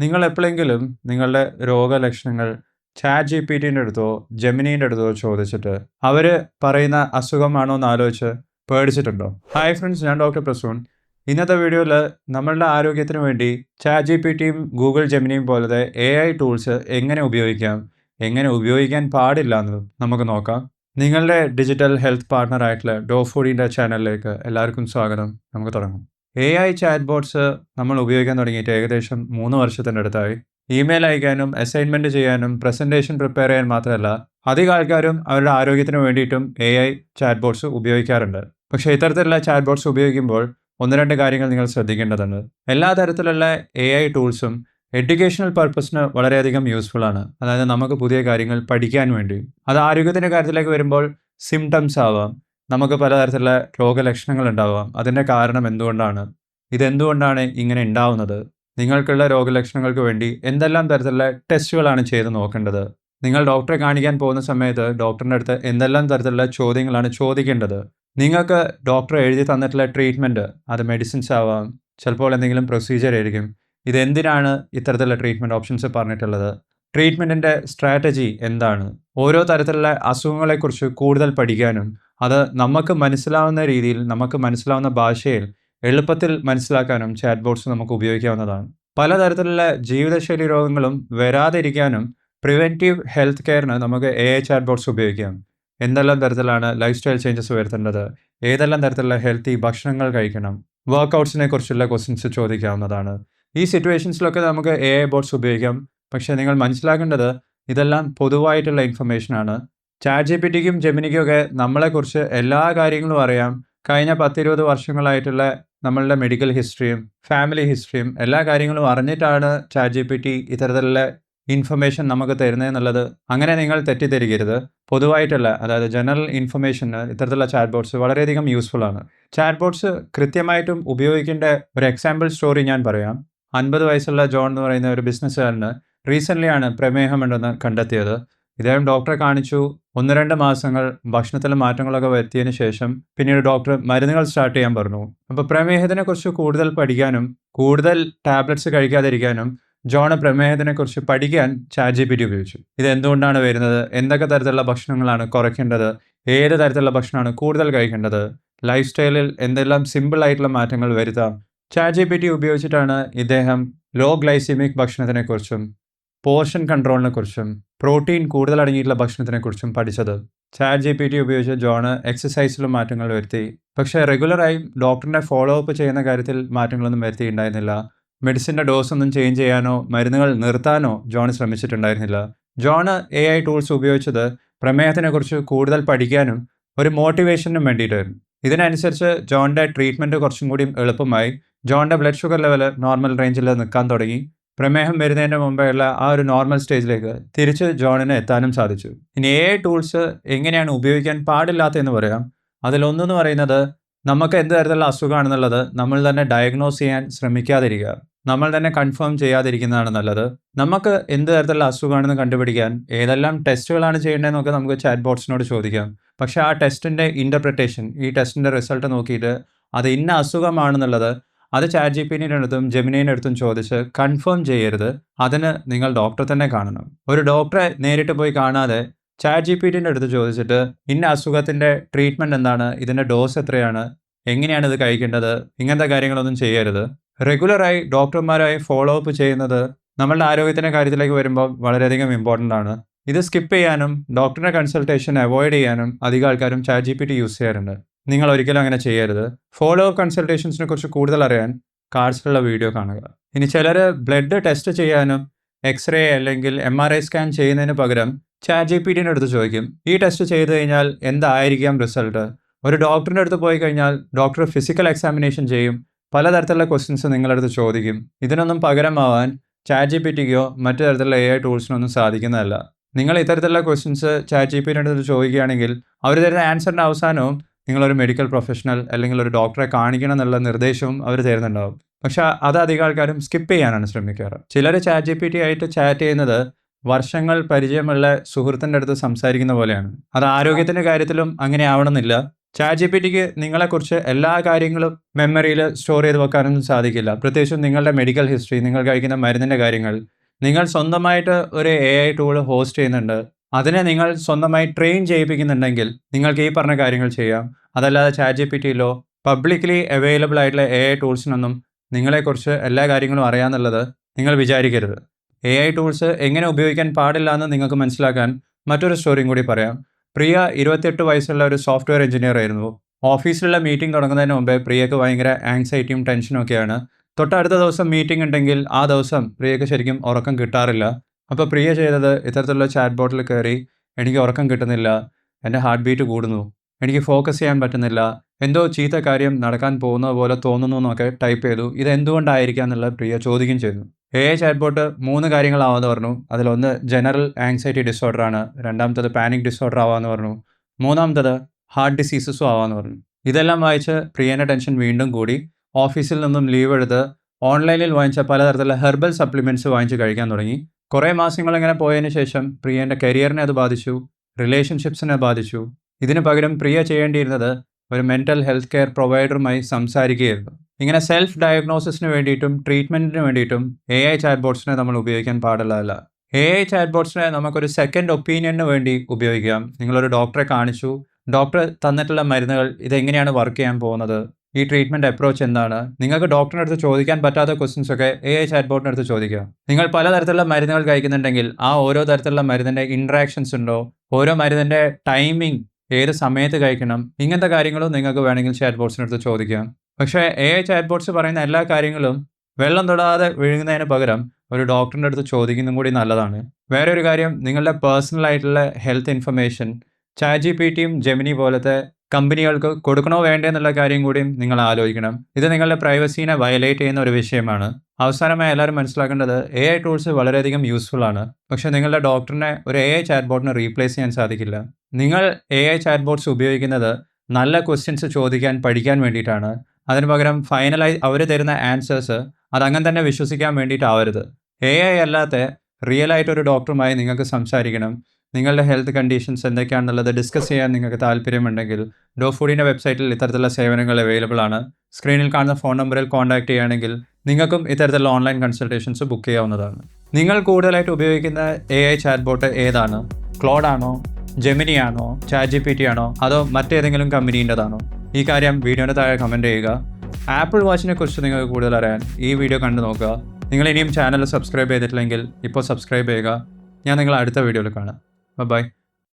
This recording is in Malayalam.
നിങ്ങൾ എപ്പോഴെങ്കിലും നിങ്ങളുടെ രോഗലക്ഷണങ്ങൾ ചാറ്റ് ജി പി ടിന്റെ അടുത്തോ ജെമിനീന്റെ അടുത്തോ ചോദിച്ചിട്ട് അവർ പറയുന്ന അസുഖമാണോ എന്ന് ആലോചിച്ച് പേടിച്ചിട്ടുണ്ടോ? ഹായ് ഫ്രണ്ട്സ് ഞാൻ ഡോക്ടർ പ്രസൂൺ. ഇന്നത്തെ വീഡിയോയിൽ നമ്മളുടെ ആരോഗ്യത്തിന് വേണ്ടി ചാറ്റ് ജി പി ടിയും ഗൂഗിൾ ജെമിനിയും പോലത്തെ എ ഐ ടൂൾസ് എങ്ങനെ ഉപയോഗിക്കാം എങ്ങനെ ഉപയോഗിക്കാൻ പാടില്ല എന്ന് നമുക്ക് നോക്കാം. നിങ്ങളുടെ ഡിജിറ്റൽ ഹെൽത്ത് ഡോഫോഡിന്റെ ഡോഫുഡിന്റെ ചാനലിലേക്ക് എല്ലാവർക്കും സ്വാഗതം. നമുക്ക് തുടങ്ങാം. എ ഐ ചാറ്റ് ബോട്ട്സ് നമ്മൾ ഉപയോഗിക്കാൻ തുടങ്ങിയിട്ട് ഏകദേശം മൂന്ന് വർഷത്തിന്റെ അടുത്തായി. ഇമെയിൽ അയക്കാനും അസൈൻമെന്റ് ചെയ്യാനും പ്രസന്റേഷൻ പ്രിപ്പയർ ചെയ്യാൻ മാത്രമല്ല അധികം ആൾക്കാരും അവരുടെ ആരോഗ്യത്തിന് വേണ്ടിയിട്ടും എ ഐ ചാറ്റ് ബോട്ട്സ് ഉപയോഗിക്കാറുണ്ട്. പക്ഷേ ഇത്തരത്തിലുള്ള ചാറ്റ് ബോട്ട്സ് ഉപയോഗിക്കുമ്പോൾ ഒന്ന് രണ്ട് കാര്യങ്ങൾ നിങ്ങൾ ശ്രദ്ധിക്കേണ്ടതുണ്ട്. എല്ലാ തരത്തിലുള്ള എ ഐ ടൂൾസും എഡ്യൂക്കേഷണൽ പർപ്പസിന് വളരെയധികം യൂസ്ഫുൾ ആണ്. അതായത് നമുക്ക് പുതിയ കാര്യങ്ങൾ പഠിക്കാൻ വേണ്ടി. അത് ആരോഗ്യത്തിന്റെ കാര്യത്തിലേക്ക് വരുമ്പോൾ സിംറ്റംസ് ആവാം നമുക്ക് പലതരത്തിലുള്ള രോഗലക്ഷണങ്ങൾ ഉണ്ടാവാം അതിന്റെ കാരണം എന്തുകൊണ്ടാണ്? ഇതെന്തുകൊണ്ടാണ് ഇങ്ങനെ ഉണ്ടാവുന്നത്? നിങ്ങൾക്കുള്ള രോഗലക്ഷണങ്ങൾക്ക് വേണ്ടി എന്തെല്ലാം തരത്തിലുള്ള ടെസ്റ്റുകളാണ് ചെയ്ത് നോക്കേണ്ടത്? നിങ്ങൾ ഡോക്ടറെ കാണിക്കാൻ പോകുന്ന സമയത്ത് ഡോക്ടറിന്റെ അടുത്ത് എന്തെല്ലാം തരത്തിലുള്ള ചോദ്യങ്ങളാണ് ചോദിക്കേണ്ടത്? നിങ്ങൾക്ക് ഡോക്ടർ എഴുതി തന്നിട്ടുള്ള ട്രീറ്റ്മെന്റ് അത് മെഡിസിൻസ് ആവാം ചിലപ്പോൾ എന്തെങ്കിലും പ്രൊസീജിയർ ആയിരിക്കും. ഇതെന്തിനാണ് ഇത്തരത്തിലുള്ള ട്രീറ്റ്മെന്റ് ഓപ്ഷൻസ് പറഞ്ഞിട്ടുള്ളത്? ട്രീറ്റ്മെന്റിന്റെ സ്ട്രാറ്റജി എന്താണ്? ഓരോ തരത്തിലുള്ള അസുഖങ്ങളെക്കുറിച്ച് കൂടുതൽ പഠിക്കാനും അത് നമുക്ക് മനസ്സിലാവുന്ന രീതിയിൽ നമുക്ക് മനസ്സിലാവുന്ന ഭാഷയിൽ എളുപ്പത്തിൽ മനസ്സിലാക്കാനും ചാറ്റ് ബോട്ട്സ് നമുക്ക് ഉപയോഗിക്കാവുന്നതാണ്. പലതരത്തിലുള്ള ജീവിതശൈലി രോഗങ്ങളും വരാതിരിക്കാനും പ്രിവെന്റീവ് ഹെൽത്ത് കെയറിന് നമുക്ക് എ ഐ ചാറ്റ് ബോട്ട്സ് ഉപയോഗിക്കാം. എന്തെല്ലാം തരത്തിലാണ് ലൈഫ് സ്റ്റൈൽ ചേഞ്ചസ് വരുത്തേണ്ടത്? ഏതെല്ലാം തരത്തിലുള്ള ഹെൽത്തി ഭക്ഷണങ്ങൾ കഴിക്കണം? വർക്കൗട്ട്സിനെ കുറിച്ചുള്ള ക്വസ്റ്റ്യൻസ് ചോദിക്കാവുന്നതാണ്. ഈ സിറ്റുവേഷൻസിലൊക്കെ നമുക്ക് എ ഐ ബോട്ട്സ് ഉപയോഗിക്കാം. പക്ഷേ നിങ്ങൾ മനസ്സിലാക്കേണ്ടത് ഇതെല്ലാം പൊതുവായിട്ടുള്ള ഇൻഫർമേഷനാണ് ചാറ്റ് ജി പി ടിക്കും ജെമിനിക്കും ഒക്കെ നമ്മളെക്കുറിച്ച് എല്ലാ കാര്യങ്ങളും അറിയാം. കഴിഞ്ഞ പത്തിരുപത് വർഷങ്ങളായിട്ടുള്ള നമ്മളുടെ മെഡിക്കൽ ഹിസ്റ്ററിയും ഫാമിലി ഹിസ്റ്ററിയും എല്ലാ കാര്യങ്ങളും അറിഞ്ഞിട്ടാണ് ചാറ്റ് ജി പി ടി ഇത്തരത്തിലുള്ള ഇൻഫർമേഷൻ നമുക്ക് തരുന്നതെന്നുള്ളത് അങ്ങനെ നിങ്ങൾ തെറ്റിദ്ധരിക്കരുത്. പൊതുവായിട്ടുള്ള അതായത് ജനറൽ ഇൻഫർമേഷന് ഇത്തരത്തിലുള്ള ചാറ്റ് ബോട്ട്സ് വളരെയധികം യൂസ്ഫുൾ ആണ്. ചാറ്റ് ബോട്ട്സ് കൃത്യമായിട്ടും ഉപയോഗിക്കേണ്ട ഒരു എക്സാമ്പിൾ സ്റ്റോറി ഞാൻ പറയാം. അൻപത് വയസ്സുള്ള ജോൺ എന്ന് പറയുന്ന ഒരു ബിസിനസ്സുകാരന് റീസെന്റ്ലി ആണ് പ്രമേഹമുണ്ടെന്ന് കണ്ടെത്തിയത്. ഇദ്ദേഹം ഡോക്ടറെ കാണിച്ചു. ഒന്ന് രണ്ട് മാസങ്ങൾ ഭക്ഷണത്തിലെ മാറ്റങ്ങളൊക്കെ വരുത്തിയതിന് ശേഷം പിന്നീട് ഡോക്ടർ മരുന്നുകൾ സ്റ്റാർട്ട് ചെയ്യാൻ പറഞ്ഞു. അപ്പോൾ പ്രമേഹത്തിനെ കുറിച്ച് കൂടുതൽ പഠിക്കാനും കൂടുതൽ ടാബ്ലറ്റ്സ് കഴിക്കാതിരിക്കാനും ജോണ് പ്രമേഹത്തിനെക്കുറിച്ച് പഠിക്കാൻ ചാറ്റ് ജി പി ടി ഉപയോഗിച്ചു. ഇത് എന്തുകൊണ്ടാണ് വരുന്നത്? എന്തൊക്കെ തരത്തിലുള്ള ഭക്ഷണങ്ങളാണ് കുറയ്ക്കേണ്ടത്? ഏത് തരത്തിലുള്ള ഭക്ഷണമാണ് കൂടുതൽ കഴിക്കേണ്ടത്? ലൈഫ് സ്റ്റൈലിൽ എന്തെല്ലാം സിമ്പിൾ ആയിട്ടുള്ള മാറ്റങ്ങൾ വരുത്താം? ചാറ്റ് ജി പി ടി ഉപയോഗിച്ചിട്ടാണ് ഇദ്ദേഹം ലോ ഗ്ലൈസിമിക് ഭക്ഷണത്തിനെക്കുറിച്ചും പോർഷൻ കൺട്രോളിനെ കുറിച്ചും പ്രോട്ടീൻ കൂടുതൽ അടങ്ങിയിട്ടുള്ള ഭക്ഷണത്തിനെക്കുറിച്ചും പഠിച്ചത് ചാറ്റ് ജി പി ടി ഉപയോഗിച്ച് ജോണ് എക്സസൈസിലും മാറ്റങ്ങൾ വരുത്തി. പക്ഷേ റെഗുലറായി ഡോക്ടറിനെ ഫോളോ അപ്പ് ചെയ്യുന്ന കാര്യത്തിൽ മാറ്റങ്ങളൊന്നും വരുത്തിയിട്ടുണ്ടായിരുന്നില്ല. മെഡിസിന്റെ ഡോസ് ഒന്നും ചേഞ്ച് ചെയ്യാനോ മരുന്നുകൾ നിർത്താനോ ജോൺ ശ്രമിച്ചിട്ടുണ്ടായിരുന്നില്ല. ജോണ് എ ഐ ടൂൾസ് ഉപയോഗിച്ചത് പ്രമേഹത്തിനെക്കുറിച്ച് കൂടുതൽ പഠിക്കാനും ഒരു മോട്ടിവേഷനും വേണ്ടിയിട്ടായിരുന്നു. ഇതിനനുസരിച്ച് ജോണിന്റെ ട്രീറ്റ്മെന്റ് കുറച്ചും കൂടി എളുപ്പമായി. ജോണിന്റെ ബ്ലഡ് ഷുഗർ ലെവൽ നോർമൽ റേഞ്ചിൽ നിൽക്കാൻ തുടങ്ങി. പ്രമേഹം വരുന്നതിന് മുമ്പെയുള്ള ആ ഒരു നോർമൽ സ്റ്റേജിലേക്ക് തിരിച്ച് ജോണിന് എത്താനും സാധിച്ചു. ഇനി എ ടൂൾസ് എങ്ങനെയാണ് ഉപയോഗിക്കാൻ പാടില്ലാത്തതെന്ന് പറയാം. അതിലൊന്നെന്ന് പറയുന്നത് നമുക്ക് എന്ത് തരത്തിലുള്ള അസുഖമാണെന്നുള്ളത് നമ്മൾ തന്നെ ഡയഗ്നോസ് ചെയ്യാൻ ശ്രമിക്കാതിരിക്കുക. നമ്മൾ തന്നെ കൺഫേം ചെയ്യാതിരിക്കുന്നതാണ് നല്ലത്. നമുക്ക് എന്ത് തരത്തിലുള്ള അസുഖമാണെന്ന് കണ്ടുപിടിക്കാൻ ഏതെല്ലാം ടെസ്റ്റുകളാണ് ചെയ്യേണ്ടതെന്നൊക്കെ നമുക്ക് ചാറ്റ് ബോട്ട്സിനോട് ചോദിക്കാം. പക്ഷേ ആ ടെസ്റ്റിന്റെ ഇന്റർപ്രിട്ടേഷൻ ഈ ടെസ്റ്റിന്റെ റിസൾട്ട് നോക്കിയിട്ട് അത് ഇന്ന അസുഖമാണെന്നുള്ളത് അത് ചാറ്റ് ജി പിന്റെ അടുത്തും ജെമിനീന്റെ അടുത്തും ചോദിച്ച് കൺഫേം ചെയ്യരുത്. അതിന് നിങ്ങൾ ഡോക്ടറെ തന്നെ കാണണം. ഒരു ഡോക്ടറെ നേരിട്ട് പോയി കാണാതെ ചാറ്റ് ജി പി ടിന്റെ അടുത്ത് ചോദിച്ചിട്ട് ഇന്ന അസുഖത്തിന്റെ ട്രീറ്റ്മെന്റ് എന്താണ്? ഇതിന്റെ ഡോസ് എത്രയാണ്? എങ്ങനെയാണ് ഇത് കഴിക്കേണ്ടത്? ഇങ്ങനത്തെ കാര്യങ്ങളൊന്നും ചെയ്യരുത്. റെഗുലറായി ഡോക്ടർമാരായി ഫോളോ അപ്പ് ചെയ്യുന്നത് നമ്മളുടെ ആരോഗ്യത്തിന്റെ കാര്യത്തിലേക്ക് വരുമ്പോൾ വളരെയധികം ഇമ്പോർട്ടന്റ് ആണ്. ഇത് സ്കിപ്പ് ചെയ്യാനും ഡോക്ടറിന്റെ കൺസൾട്ടേഷൻ അവോയ്ഡ് ചെയ്യാനും അധികം ആൾക്കാരും chat G P T use ചെയ്യാറുണ്ട്. നിങ്ങൾ ഒരിക്കലും അങ്ങനെ ചെയ്യരുത്. ഫോളോ അപ്പ് കൺസൾട്ടേഷൻസിനെ കുറിച്ച് കൂടുതൽ അറിയാൻ കാർഡ്സിലുള്ള വീഡിയോ കാണുക. ഇനി ചിലർ ബ്ലഡ് ടെസ്റ്റ് ചെയ്യാനും എക്സ്റേ അല്ലെങ്കിൽ എം ആർ ഐ സ്കാൻ ചെയ്യുന്നതിന് പകരം ചാറ്റ് ജി പി ടിന്റെ അടുത്ത് ചോദിക്കും ഈ ടെസ്റ്റ് ചെയ്ത് കഴിഞ്ഞാൽ എന്തായിരിക്കാം റിസൾട്ട് ഒരു ഡോക്ടറിന്റെ അടുത്ത് പോയി കഴിഞ്ഞാൽ ഡോക്ടർ ഫിസിക്കൽ എക്സാമിനേഷൻ ചെയ്യും. പലതരത്തിലുള്ള ക്വസ്റ്റ്യൻസ് നിങ്ങളടുത്ത് ചോദിക്കും. ഇതിനൊന്നും പകരമാവാൻ ചാറ്റ് ജി പി ടിക്കോ മറ്റു തരത്തിലുള്ള എ ഐ ടൂൾസിനൊന്നും സാധിക്കുന്നതല്ല. നിങ്ങൾ ഇത്തരത്തിലുള്ള ക്വസ്റ്റ്യൻസ് ചാറ്റ് ജി പി ടിന്റെ അടുത്ത് ചോദിക്കുകയാണെങ്കിൽ അവർ തരുന്ന ആൻസറിന്റെ അവസാനവും നിങ്ങളൊരു മെഡിക്കൽ പ്രൊഫഷണൽ അല്ലെങ്കിൽ ഒരു ഡോക്ടറെ കാണിക്കണം എന്നുള്ള നിർദ്ദേശവും അവർ തരുന്നുണ്ടാവും. പക്ഷെ അത് അധികം ആൾക്കാരും സ്കിപ്പ് ചെയ്യാനാണ് ശ്രമിക്കാറ്. ചിലർ ചാറ്റ് ജി പി ടി ആയിട്ട് ചാറ്റ് ചെയ്യുന്നത് വർഷങ്ങൾ പരിചയമുള്ള സുഹൃത്തിന്റെ അടുത്ത് സംസാരിക്കുന്ന പോലെയാണ്. അത് ആരോഗ്യത്തിന്റെ കാര്യത്തിലും അങ്ങനെ ആവണമെന്നില്ല. ചാറ്റ് ജി പി ടിക്ക് നിങ്ങളെക്കുറിച്ച് എല്ലാ കാര്യങ്ങളും മെമ്മറിയിൽ സ്റ്റോർ ചെയ്ത് വെക്കാനൊന്നും സാധിക്കില്ല. പ്രത്യേകിച്ചും നിങ്ങളുടെ മെഡിക്കൽ ഹിസ്റ്ററി നിങ്ങൾ കഴിക്കുന്ന മരുന്നിന്റെ കാര്യങ്ങൾ. നിങ്ങൾ സ്വന്തമായിട്ട് ഒരു എ ഐ ടൂൾ ഹോസ്റ്റ് ചെയ്യുന്നുണ്ട്. അതിനെ നിങ്ങൾ സ്വന്തമായി ട്രെയിൻ ചെയ്യിപ്പിക്കുന്നുണ്ടെങ്കിൽ നിങ്ങൾക്ക് ഈ പറഞ്ഞ കാര്യങ്ങൾ ചെയ്യാം. അതല്ലാതെ ചാറ്റ് ജി പി ടിയിലോ പബ്ലിക്കലി അവൈലബിൾ ആയിട്ടുള്ള എ ഐ ടൂൾസിനൊന്നും നിങ്ങളെക്കുറിച്ച് എല്ലാ കാര്യങ്ങളും അറിയാമെന്നുള്ളത് നിങ്ങൾ വിചാരിക്കരുത്. എ ഐ ടൂൾസ് എങ്ങനെ ഉപയോഗിക്കാൻ പാടില്ല എന്ന് നിങ്ങൾക്ക് മനസ്സിലാക്കാൻ മറ്റൊരു സ്റ്റോറിയും കൂടി പറയാം. പ്രിയ ഇരുപത്തിയെട്ട് വയസ്സുള്ള ഒരു സോഫ്റ്റ്വെയർ എഞ്ചിനീയർ ആയിരുന്നു. ഓഫീസിലുള്ള മീറ്റിംഗ് തുടങ്ങുന്നതിന് മുമ്പേ പ്രിയക്ക് ഭയങ്കര ആങ്സൈറ്റിയും ടെൻഷനും ഒക്കെയാണ് തൊട്ടടുത്ത ദിവസം മീറ്റിംഗ് ഉണ്ടെങ്കിൽ ആ ദിവസം പ്രിയക്ക് ശരിക്കും ഉറക്കം കിട്ടാറില്ല. അപ്പോൾ പ്രിയ ചെയ്തത് ഇത്തരത്തിലുള്ള ചാറ്റ് ബോട്ടിൽ കയറി എനിക്ക് ഉറക്കം കിട്ടുന്നില്ല. എന്റെ ഹാർട്ട് ബീറ്റ് കൂടുന്നു. എനിക്ക് ഫോക്കസ് ചെയ്യാൻ പറ്റുന്നില്ല. എന്തോ ചീത്ത കാര്യം നടക്കാൻ പോകുന്ന പോലെ തോന്നുന്നു എന്നൊക്കെ ടൈപ്പ് ചെയ്തു. ഇത് എന്തുകൊണ്ടായിരിക്കാം എന്നുള്ള പ്രിയ ചോദിക്കുകയും ചെയ്തു. എ ഐ ചാറ്റ്ബോട്ട് മൂന്ന് കാര്യങ്ങളാവാന്ന് പറഞ്ഞു. അതിലൊന്ന് ജനറൽ ആങ്സൈറ്റി ഡിസോർഡർ ആണ്. രണ്ടാമത്തത് പാനിക് ഡിസോർഡർ ആവാന്ന് പറഞ്ഞു. മൂന്നാമത്തത് ഹാർട്ട് ഡിസീസസും ആവാന്ന് പറഞ്ഞു. ഇതെല്ലാം വായിച്ച് പ്രിയന്റെ ടെൻഷൻ വീണ്ടും കൂടി. ഓഫീസിൽ നിന്നും ലീവ് എടുത്ത് ഓൺലൈനിൽ വാങ്ങിച്ച പലതരത്തിലുള്ള ഹെർബൽ സപ്ലിമെന്റ്സ് വാങ്ങിച്ച് കഴിക്കാൻ തുടങ്ങി. കുറേ മാസങ്ങൾ ഇങ്ങനെ പോയതിന് ശേഷം പ്രിയന്റെ കരിയറിനെ അത് ബാധിച്ചു. റിലേഷൻഷിപ്സിനെ ബാധിച്ചു. ഇതിന് പകരം പ്രിയ ചെയ്യേണ്ടിയിരുന്നത് ഒരു മെന്റൽ ഹെൽത്ത് കെയർ പ്രൊവൈഡറുമായി സംസാരിക്കുകയായിരുന്നു. ഇങ്ങനെ സെൽഫ് ഡയഗ്നോസിസിന് വേണ്ടിയിട്ടും ട്രീറ്റ്മെന്റിന് വേണ്ടിയിട്ടും എ ഐ ചാറ്റ് ബോട്ട്സിനെ നമ്മൾ ഉപയോഗിക്കാൻ പാടുള്ളതല്ല. എ ഐ ചാറ്റ് ബോട്ട്സിനെ നമുക്കൊരു സെക്കൻഡ് ഒപ്പീനിയന് വേണ്ടി ഉപയോഗിക്കാം. നിങ്ങളൊരു ഡോക്ടറെ കാണിച്ചു. ഡോക്ടർ തന്നിട്ടുള്ള മരുന്നുകൾ ഇതെങ്ങനെയാണ് വർക്ക് ചെയ്യാൻ പോകുന്നത്? ഈ ട്രീറ്റ്മെന്റ് അപ്രോച്ച് എന്താണ്? നിങ്ങൾക്ക് ഡോക്ടറിന്റെ അടുത്ത് ചോദിക്കാൻ പറ്റാത്ത ക്വസ്റ്റ്യൻസ് എ ഐ ചാറ്റ് ബോട്ടിന്റെ അടുത്ത് ചോദിക്കുക നിങ്ങൾ പലതരത്തിലുള്ള മരുന്നുകൾ കഴിക്കുന്നുണ്ടെങ്കിൽ ആ ഓരോ തരത്തിലുള്ള മരുന്നിന്റെ ഇൻട്രാക്ഷൻസ് ഉണ്ടോ? ഓരോ മരുന്നിന്റെ ടൈമിംഗ് ഏത് സമയത്ത് കഴിക്കണം? ഇങ്ങനത്തെ കാര്യങ്ങളും നിങ്ങൾക്ക് വേണമെങ്കിൽ ചാറ്റ് ബോട്ട്സിന്റെ അടുത്ത് ചോദിക്കാം. പക്ഷേ എ ഐ ചാറ്റ് ബോട്ട്സ് പറയുന്ന എല്ലാ കാര്യങ്ങളും വെള്ളം തൊടാതെ വിഴുങ്ങുന്നതിന് പകരം ഒരു ഡോക്ടറിന്റെ അടുത്ത് ചോദിക്കുന്നതും കൂടി നല്ലതാണ്. വേറെ ഒരു കാര്യം നിങ്ങളുടെ പേഴ്സണൽ ആയിട്ടുള്ള health information chat G P ടിയും ജെമിനി പോലത്തെ കമ്പനികൾക്ക് കൊടുക്കണോ വേണ്ടേ എന്നുള്ള കാര്യം കൂടിയും നിങ്ങൾ ആലോചിക്കണം. ഇത് നിങ്ങളുടെ പ്രൈവസീനെ വയലേറ്റ് ചെയ്യുന്ന ഒരു വിഷയമാണ്. അവസാനമായി എല്ലാവരും മനസ്സിലാക്കേണ്ടത് എ ഐ ടൂൾസ് വളരെയധികം യൂസ്ഫുൾ ആണ്. പക്ഷേ നിങ്ങളുടെ ഡോക്ടറിനെ ഒരു എ ഐ ചാറ്റ് ബോട്ടിനെ റീപ്ലേസ് ചെയ്യാൻ സാധിക്കില്ല. നിങ്ങൾ എ ഐ ചാറ്റ് ബോട്ട്സ് ഉപയോഗിക്കുന്നത് നല്ല ക്വസ്റ്റ്യൻസ് ചോദിക്കാൻ പഠിക്കാൻ വേണ്ടിയിട്ടാണ്. അതിന് പകരം ഫൈനലായി അവർ തരുന്ന ആൻസേഴ്സ് അതങ്ങനെ തന്നെ വിശ്വസിക്കാൻ വേണ്ടിയിട്ടാവരുത്. എ ഐ അല്ലാത്ത റിയൽ ആയിട്ട് ഒരു ഡോക്ടറുമായി നിങ്ങൾക്ക് സംസാരിക്കണം. നിങ്ങളുടെ ഹെൽത്ത് കണ്ടീഷൻസ് എന്തൊക്കെയാണെന്നുള്ളത് ഡിസ്കസ് ചെയ്യാൻ നിങ്ങൾക്ക് താല്പര്യമുണ്ടെങ്കിൽ ഡോ ഫുഡിന്റെ വെബ്സൈറ്റിൽ ഇത്തരത്തിലുള്ള സേവനങ്ങൾ അവൈലബിൾ ആണ്. സ്ക്രീനിൽ കാണുന്ന ഫോൺ നമ്പറിൽ കോൺടാക്ട് ചെയ്യുകയാണെങ്കിൽ നിങ്ങൾക്കും ഇത്തരത്തിലുള്ള ഓൺലൈൻ കൺസൾട്ടേഷൻസ് ബുക്ക് ചെയ്യാവുന്നതാണ്. നിങ്ങൾ കൂടുതലായിട്ട് ഉപയോഗിക്കുന്ന എ ഐ ചാറ്റ് ബോട്ട് ഏതാണ്? ക്ലോഡാണോ ജെമിനി ആണോ? ചാറ്റ് ജി പി ടി ആണോ? അതോ മറ്റേതെങ്കിലും കമ്പനീന്റെതാണോ ഈ കാര്യം വീഡിയോയുടെ താഴെ കമന്റ് ചെയ്യുക. ആപ്പിൾ വാച്ചിനെ കുറിച്ച് നിങ്ങൾക്ക് കൂടുതൽ അറിയാൻ ഈ വീഡിയോ കണ്ടു നോക്കുക. നിങ്ങൾ ഇനിയും ചാനൽ സബ്സ്ക്രൈബ് ചെയ്തിട്ടില്ലെങ്കിൽ ഇപ്പോൾ സബ്സ്ക്രൈബ് ചെയ്യുക. ഞാൻ നിങ്ങളെ അടുത്ത വീഡിയോയിൽ കാണാം. ബൈ